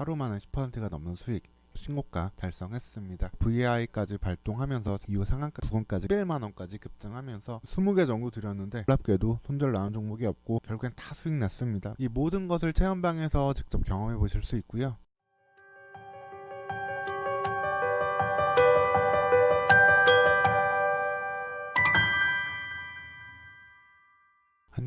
하루 만에 10%가 넘는 수익 신고가 달성했습니다. VI까지 발동하면서 이후 상한가 부근까지 11만 원까지 급등하면서 20개 정도 드렸는데 놀랍게도 손절 나온 종목이 없고 결국엔 다 수익 났습니다. 이 모든 것을 체험방에서 직접 경험해 보실 수 있고요.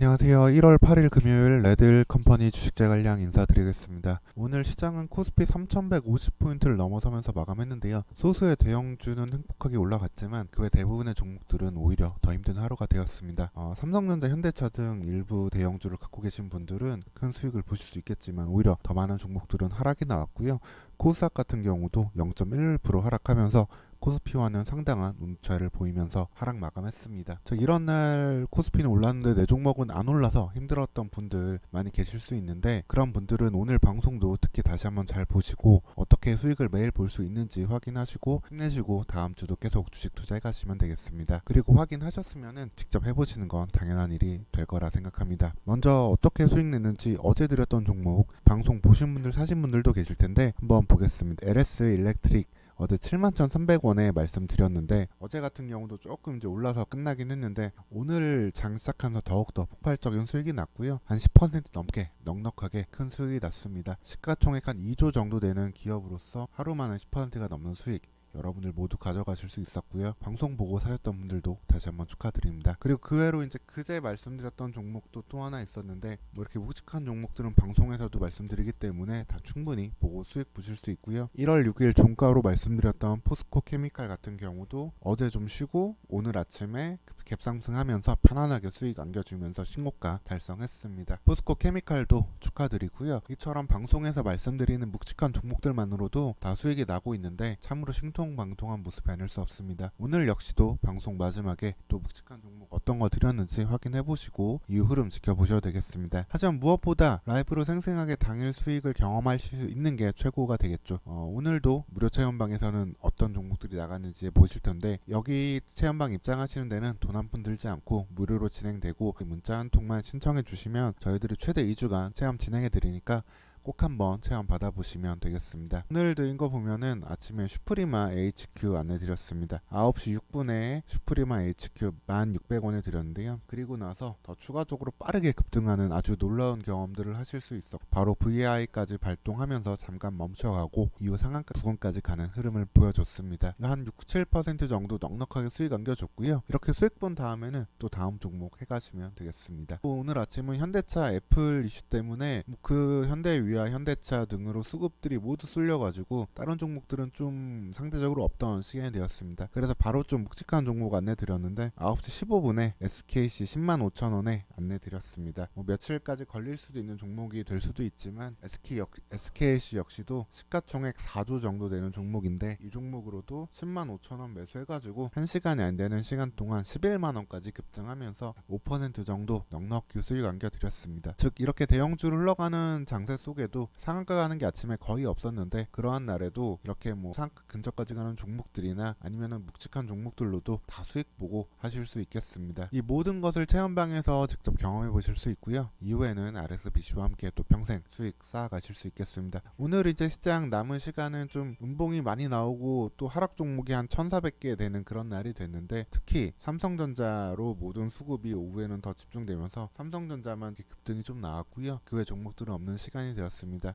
안녕하세요. 1월 8일 금요일 레드 컴퍼니 주식재 관량 인사드리겠습니다. 오늘 시장은 코스피 3150포인트를 넘어서면서 마감했는데요. 소수의 대형주는 행복하게 올라갔지만 그 외 대부분의 종목들은 오히려 더 힘든 하루가 되었습니다. 어, 삼성전자, 현대차 등 일부 대형주를 갖고 계신 분들은 큰 수익을 보실 수 있겠지만 오히려 더 많은 종목들은 하락이 나왔고요. 코스닥 같은 경우도 0.11% 하락하면서 코스피와는 상당한 운차를 보이면서 하락 마감했습니다. 저 이런 날 코스피는 올랐는데 내 종목은 안 올라서 힘들었던 분들 많이 계실 수 있는데 그런 분들은 오늘 방송도 특히 다시 한번 잘 보시고 어떻게 수익을 매일 볼 수 있는지 확인하시고 힘내시고 다음 주도 계속 주식 투자해 가시면 되겠습니다. 그리고 확인하셨으면은 직접 해보시는 건 당연한 일이 될 거라 생각합니다. 먼저 어떻게 수익 냈는지 어제 드렸던 종목 방송 보신 분들 사신 분들도 계실 텐데 한번 보겠습니다. LS 일렉트릭 어제 71,300원에 말씀드렸는데 어제 같은 경우도 조금 이제 올라서 끝나긴 했는데 오늘 장 시작하면서 더욱더 폭발적인 수익이 났고요. 한 10% 넘게 넉넉하게 큰 수익이 났습니다. 시가총액 한 2조 정도 되는 기업으로서 하루 만에 10%가 넘는 수익 여러분들 모두 가져가실 수 있었고요. 방송 보고 사셨던 분들도 다시 한번 축하드립니다. 그리고 그 외로 이제 그제 말씀드렸던 종목도 또 하나 있었는데 뭐 이렇게 묵직한 종목들은 방송에서도 말씀드리기 때문에 다 충분히 보고 수익 보실 수 있고요. 1월 6일 종가로 말씀드렸던 포스코 케미칼 같은 경우도 어제 좀 쉬고 오늘 아침에 갭상승하면서 편안하게 수익 안겨주면서 신고가 달성했습니다. 포스코 케미칼도 축하드리고요. 이처럼 방송에서 말씀드리는 묵직한 종목들만으로도 다 수익이 나고 있는데 참으로 신통방통한 모습이 아닐 수 없습니다. 오늘 역시도 방송 마지막에 또 묵직한 종목 어떤 거 드렸는지 확인해 보시고 이후 흐름 지켜보셔도 되겠습니다. 하지만 무엇보다 라이브로 생생하게 당일 수익을 경험하실 수 있는 게 최고가 되겠죠. 어, 오늘도 무료 체험방에서는 어떤 종목들이 나갔는지 보실 텐데 여기 체험방 입장하시는 데는 돈한 푼 들지 않고 무료로 진행되고 문자 한 통만 신청해 주시면 저희들이 최대 2주간 체험 진행해 드리니까 꼭 한번 체험 받아보시면 되겠습니다. 오늘 드린 거 보면은 아침에 슈프리마 HQ 안내 드렸습니다. 9시 6분에 슈프리마 HQ 1,600원에 드렸는데요. 그리고 나서 더 추가적으로 빠르게 급등하는 아주 놀라운 경험들을 하실 수 있어 바로 VI까지 발동하면서 잠깐 멈춰가고 이후 상한가 부근까지 가는 흐름을 보여줬습니다. 한 6, 7% 정도 넉넉하게 수익 안겨줬고요. 이렇게 수익 본 다음에는 또 다음 종목 해가시면 되겠습니다. 또 오늘 아침은 현대차 애플 이슈 때문에 뭐그 현대 위아 현대차 등으로 수급들이 모두 쏠려가지고 다른 종목들은 좀 상대적으로 없던 시간이 되었습니다. 그래서 바로 좀 묵직한 종목 안내 드렸는데 9시 15분에 SKC 10만 5천 원에 안내 드렸습니다. 뭐 며칠까지 걸릴 수도 있는 종목이 될 수도 있지만 SK 역, SKC 역시도 시가총액 4조 정도 되는 종목인데 이 종목으로도 10만 5천 원 매수해가지고 1시간이 안 되는 시간 동안 11만 원까지 급등하면서 5% 정도 넉넉히 수익 안겨드렸습니다. 즉 이렇게 대형주로 흘러가는 장세 속에 도 상한가 가는 게 아침에 거의 없었는데 그러한 날에도 이렇게 뭐 상한가 근처까지 가는 종목들이나 아니면은 묵직한 종목들로도 다 수익 보고 하실 수 있겠습니다. 이 모든 것을 체험방에서 직접 경험해 보실 수 있고요. 이후에는 RSBC와 함께 또 평생 수익 쌓아가실 수 있겠습니다. 오늘 이제 시장 남은 시간은 좀 음봉이 많이 나오고 또 하락 종목이 한 1,400개 되는 그런 날이 됐는데 특히 삼성전자로 모든 수급이 오후에는 더 집중되면서 삼성전자만 급등이 좀 나왔고요. 그 외 종목들은 없는 시간이 되었습니다.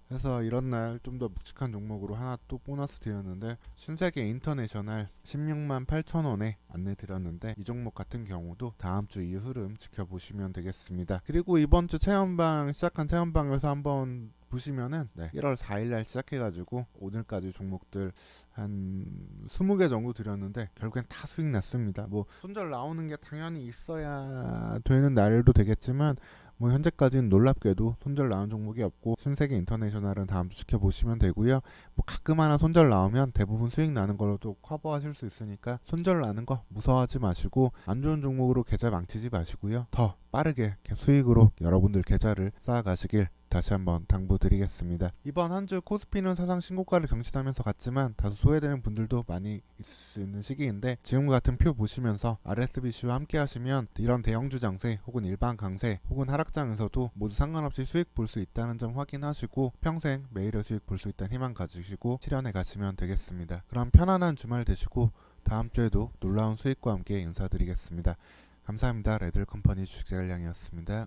그래서 이런 날 좀 더 묵직한 종목으로 하나 또 보너스 드렸는데 신세계 인터내셔널 16만 8천 원에 안내 드렸는데 이 종목 같은 경우도 다음 주 이 흐름 지켜보시면 되겠습니다. 그리고 이번 주 체험방 시작한 체험방에서 한번 보시면은 네, 1월 4일날 시작해가지고 오늘까지 종목들 한 20개 정도 드렸는데 결국엔 다 수익 났습니다. 뭐 손절 나오는 게 당연히 있어야 되는 날도 되겠지만 뭐 현재까지는 놀랍게도 손절 나온 종목이 없고 신세계 인터내셔널은 다음 주 지켜보시면 되고요. 뭐 가끔 하나 손절 나오면 대부분 수익 나는 걸로도 커버하실 수 있으니까 손절 나는 거 무서워하지 마시고 안 좋은 종목으로 계좌 망치지 마시고요. 더 빠르게 수익으로 여러분들 계좌를 쌓아가시길 다시 한번 당부드리겠습니다. 이번 한 주 코스피는 사상 신고가를 경신하면서 갔지만 다소 소외되는 분들도 많이 있는 시기인데 지금과 같은 표 보시면서 RSBC와 함께 하시면 이런 대형주 장세 혹은 일반 강세 혹은 하락장에서도 모두 상관없이 수익 볼 수 있다는 점 확인하시고 평생 매일의 수익 볼 수 있다는 희망 가지시고 실현해 가시면 되겠습니다. 그럼 편안한 주말 되시고 다음 주에도 놀라운 수익과 함께 인사드리겠습니다. 감사합니다. 레들 컴퍼니 주식재관량이었습니다.